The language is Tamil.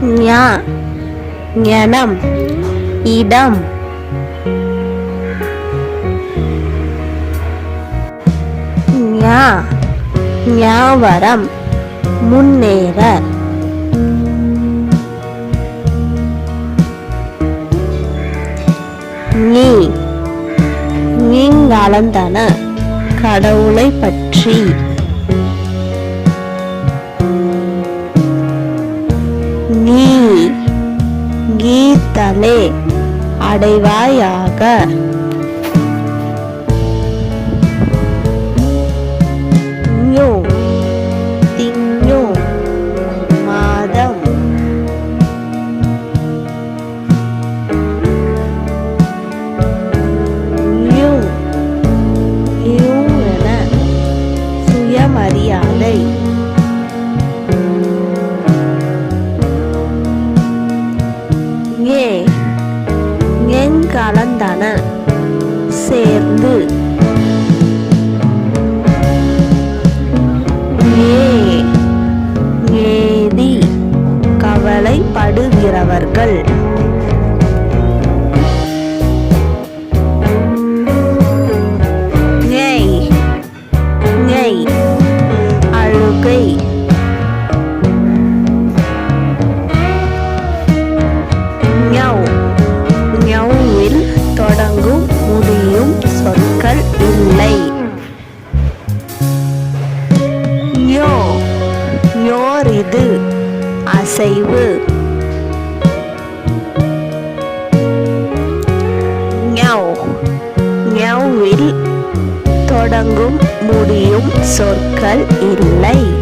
ஞா ஞனம் இடம். ஞா ஞாவரம் முன்னேற நீ நீங்காலந்தன கடவுளை பற்றி. கீத்தலே அடைவாயாக. ஏ எங்கலந்தன சேர்ந்து. ஏ ஏதி கவலைப்படுகிறவர்கள். சொற்கள் இல்லை. ஞோ ஞோரிது அசைவு. தொடங்கும் முடியும் சொற்கள் இல்லை.